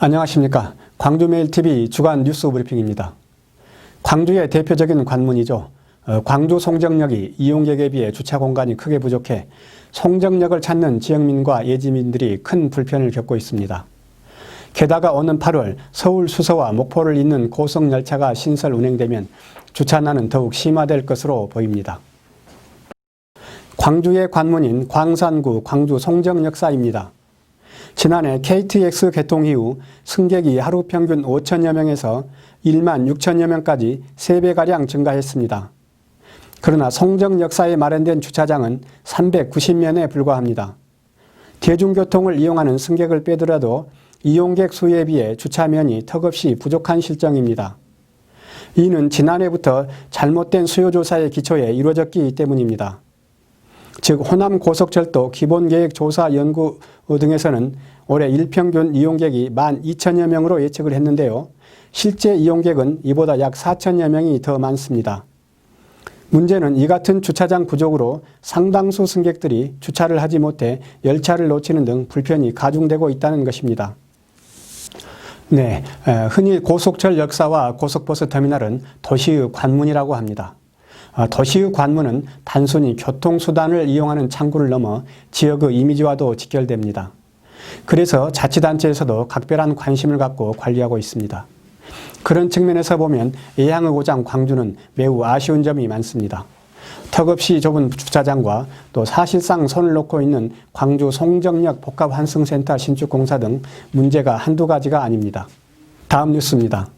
안녕하십니까. 광주메일TV 주간 뉴스 브리핑입니다. 광주의 대표적인 관문이죠. 어, 광주 송정역이 이용객에 비해 주차 공간이 크게 부족해 송정역을 찾는 지역민과 예지민들이 큰 불편을 겪고 있습니다. 게다가 오는 8월 서울 수서와 목포를 잇는 고속열차가 신설 운행되면 주차난은 더욱 심화될 것으로 보입니다. 광주의 관문인 광산구 광주 송정역사입니다. 지난해 KTX 개통 이후 승객이 하루 평균 5천여 명에서 1만 6천여 명까지 3배가량 증가했습니다. 그러나 송정 역사에 마련된 주차장은 390면에 불과합니다. 대중교통을 이용하는 승객을 빼더라도 이용객 수에 비해 주차면이 턱없이 부족한 실정입니다. 이는 지난해부터 잘못된 수요조사의 기초에 이루어졌기 때문입니다. 즉 호남 고속철도 기본계획 조사 연구 등에서는 올해 일평균 이용객이 1만 2천여 명으로 예측을 했는데요. 실제 이용객은 이보다 약 4천여 명이 더 많습니다. 문제는 이 같은 주차장 부족으로 상당수 승객들이 주차를 하지 못해 열차를 놓치는 등 불편이 가중되고 있다는 것입니다. 네, 흔히 고속철 역사와 고속버스 터미널은 도시의 관문이라고 합니다. 아, 도시의 관문은 단순히 교통수단을 이용하는 창구를 넘어 지역의 이미지와도 직결됩니다. 그래서 자치단체에서도 각별한 관심을 갖고 관리하고 있습니다. 그런 측면에서 보면 예향의 고장 광주는 매우 아쉬운 점이 많습니다. 턱없이 좁은 주차장과 또 사실상 손을 놓고 있는 광주 송정역 복합환승센터 신축 공사 등 문제가 한두 가지가 아닙니다. 다음 뉴스입니다.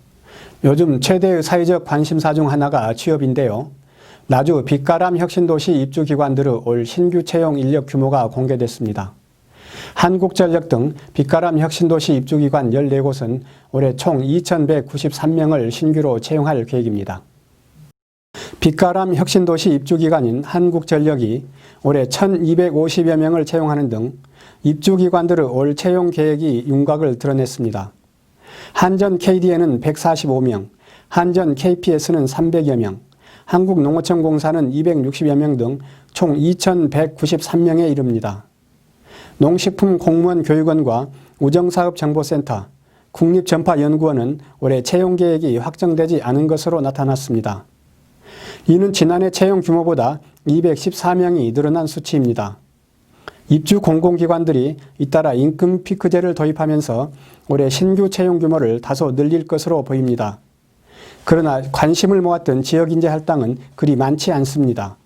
요즘 최대의 사회적 관심사 중 하나가 취업인데요. 나주 빛가람 혁신도시 입주기관들의 올 신규 채용 인력 규모가 공개됐습니다. 한국전력 등 빛가람 혁신도시 입주기관 14곳은 올해 총 2,193명을 신규로 채용할 계획입니다. 빛가람 혁신도시 입주기관인 한국전력이 올해 1,250여 명을 채용하는 등 입주기관들의 올 채용 계획이 윤곽을 드러냈습니다. 한전 KDN은 145명, 한전 KPS는 300여 명, 한국농어청공사는 260여 명 등 총 2,193명에 이릅니다. 농식품 공무원 교육원과 우정사업정보센터, 국립전파연구원은 올해 채용 계획이 확정되지 않은 것으로 나타났습니다. 이는 지난해 채용 규모보다 214명이 늘어난 수치입니다. 입주 공공기관들이 잇따라 임금 피크제를 도입하면서 올해 신규 채용 규모를 다소 늘릴 것으로 보입니다. 그러나 관심을 모았던 지역인재 할당은 그리 많지 않습니다.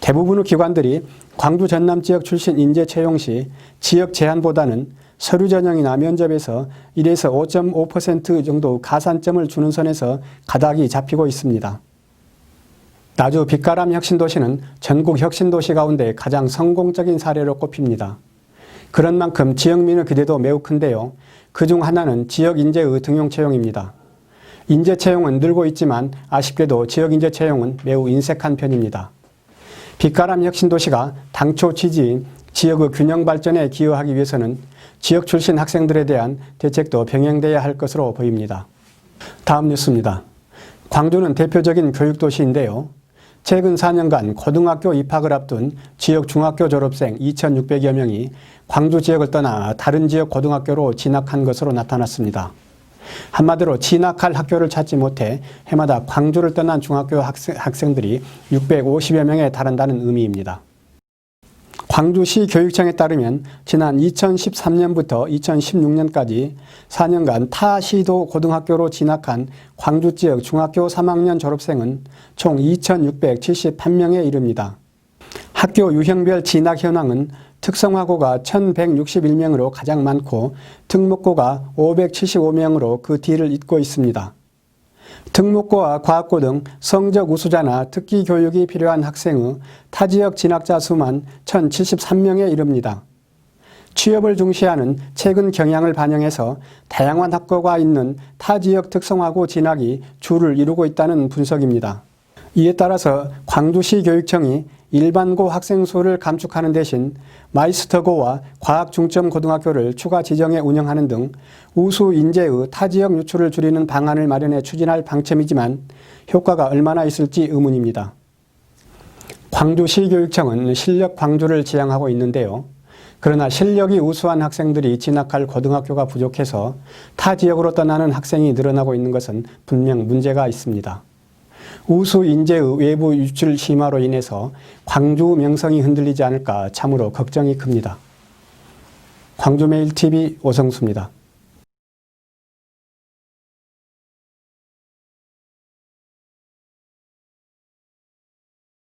대부분의 기관들이 광주 전남 지역 출신 인재 채용 시 지역 제한보다는 서류 전형이나 면접에서 1에서 5.5% 정도 가산점을 주는 선에서 가닥이 잡히고 있습니다. 나주 빛가람 혁신도시는 전국 혁신도시 가운데 가장 성공적인 사례로 꼽힙니다. 그런 만큼 지역민의 기대도 매우 큰데요. 그 중 하나는 지역 인재의 등용 채용입니다. 인재 채용은 늘고 있지만 아쉽게도 지역 인재 채용은 매우 인색한 편입니다. 빛가람 혁신도시가 당초 취지인 지역의 균형 발전에 기여하기 위해서는 지역 출신 학생들에 대한 대책도 병행돼야 할 것으로 보입니다. 다음 뉴스입니다. 광주는 대표적인 교육도시인데요. 최근 4년간 고등학교 입학을 앞둔 지역 중학교 졸업생 2,600여 명이 광주 지역을 떠나 다른 지역 고등학교로 진학한 것으로 나타났습니다. 한마디로 진학할 학교를 찾지 못해 해마다 광주를 떠난 중학교 학생, 학생들이 650여 명에 달한다는 의미입니다. 광주시 교육청에 따르면 지난 2013년부터 2016년까지 4년간 타 시도 고등학교로 진학한 광주 지역 중학교 3학년 졸업생은 총 2,678명에 이릅니다. 학교 유형별 진학 현황은 특성화고가 1161명으로 가장 많고 특목고가 575명으로 그 뒤를 잇고 있습니다. 특목고와 과학고 등 성적 우수자나 특기 교육이 필요한 학생의 타지역 진학자 수만 1073명에 이릅니다. 취업을 중시하는 최근 경향을 반영해서 다양한 학과가 있는 타지역 특성화고 진학이 주를 이루고 있다는 분석입니다. 이에 따라서 광주시 교육청이 일반고 학생 수를 감축하는 대신 마이스터고와 과학 중점 고등학교를 추가 지정해 운영하는 등 우수 인재의 타 지역 유출을 줄이는 방안을 마련해 추진할 방침이지만 효과가 얼마나 있을지 의문입니다. 광주시 교육청은 실력 광주를 지향하고 있는데요. 그러나 실력이 우수한 학생들이 진학할 고등학교가 부족해서 타 지역으로 떠나는 학생이 늘어나고 있는 것은 분명 문제가 있습니다. 우수 인재의 외부 유출 심화로 인해서 광주 명성이 흔들리지 않을까 참으로 걱정이 큽니다. 광주메일TV 오성수입니다.